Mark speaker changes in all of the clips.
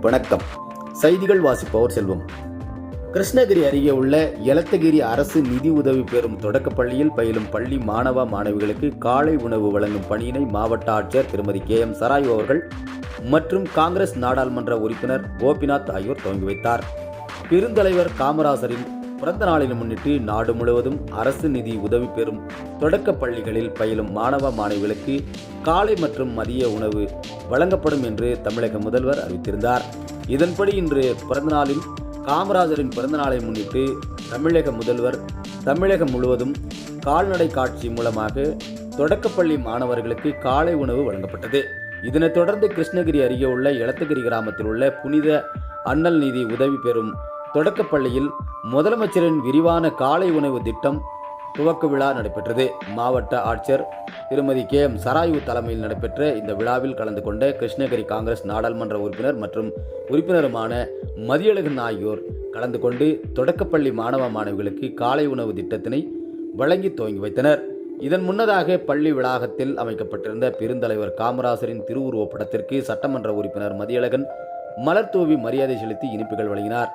Speaker 1: வணக்கம். செய்திகள் வாசிப்பவர் செல்வம். கிருஷ்ணகிரி அருகே உள்ள எலத்தகிரி அரசு நிதி உதவி பெறும் தொடக்கப்பள்ளியில் பயிலும் பள்ளி மாணவ மாணவிகளுக்கு காலை உணவு வழங்கும் பணியினை மாவட்ட ஆட்சியர் திருமதி கே. எம். சராய் அவர்கள் மற்றும் காங்கிரஸ் நாடாளுமன்ற உறுப்பினர் கோபிநாத் ஆகியோர் துவங்கி வைத்தார். பெருந்தலைவர் காமராசரின் பிறந்த நாளினை முன்னிட்டு நாடு முழுவதும் அரசு நிதி உதவி பெறும் தொடக்க பள்ளிகளில் பயிலும் மாணவ மாணவிகளுக்கு காலை மற்றும் மதிய உணவு வழங்கப்படும் என்று தமிழக முதல்வர் அறிவித்திருந்தார். இதன்படி இன்று பிறந்தநாளில் காமராஜரின் பிறந்தநாளை முன்னிட்டு தமிழக முதல்வர் தமிழகம் முழுவதும் கால்நடை காட்சி மூலமாக தொடக்கப்பள்ளி மாணவர்களுக்கு காலை உணவு வழங்கப்பட்டது. இதனைத் தொடர்ந்து கிருஷ்ணகிரி அருகே உள்ள எலத்தகிரி கிராமத்தில் உள்ள புனித அண்ணல் நிதி உதவி பெறும் தொடக்கப்பள்ளியில் முதலமைச்சரின் விரிவான காலை உணவு திட்டம் துவக்க விழா நடைபெற்றது. மாவட்ட ஆட்சியர் திருமதி கே எம் சராயு தலைமையில் நடைபெற்ற இந்த விழாவில் கலந்து கொண்ட கிருஷ்ணகிரி காங்கிரஸ் நாடாளுமன்ற உறுப்பினர் மற்றும் உறுப்பினருமான மதியழகன் ஆகியோர் கலந்து கொண்டு தொடக்கப்பள்ளி மாணவ மாணவிகளுக்கு காலை உணவு திட்டத்தினை வழங்கி துவங்கி வைத்தனர். இதன் முன்னதாக பள்ளி வளாகத்தில் அமைக்கப்பட்டிருந்த பெருந்தலைவர் காமராசரின் திருவுருவப் படத்திற்கு சட்டமன்ற உறுப்பினர் மதியழகன் மலர் தூவி மரியாதை செலுத்தி இனிப்புகள் வழங்கினார்.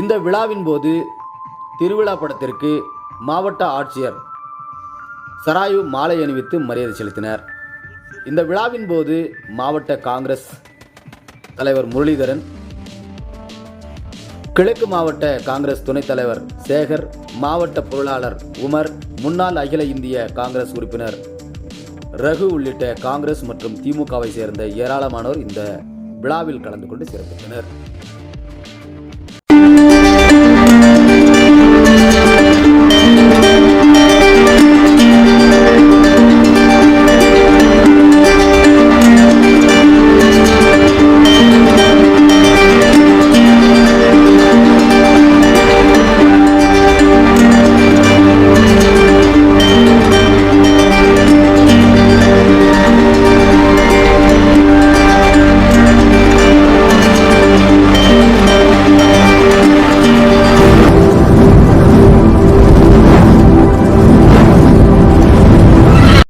Speaker 1: இந்த விழாவின் போது திருவிழா படத்திற்கு மாவட்ட ஆட்சியர் சராயு மாலை அணிவித்து மரியாதை செலுத்தினர். இந்த விழாவின் போது மாவட்ட காங்கிரஸ் தலைவர் முரளிதரன் கிழக்கு மாவட்ட காங்கிரஸ் துணைத் தலைவர் சேகர் மாவட்ட பொருளாளர் உமர் முன்னாள் அகில இந்திய காங்கிரஸ் உறுப்பினர் ரகு உள்ளிட்ட காங்கிரஸ் மற்றும் திமுகவை சேர்ந்த ஏராளமானோர் இந்த விழாவில் கலந்து கொண்டு சிறப்பித்தனர்.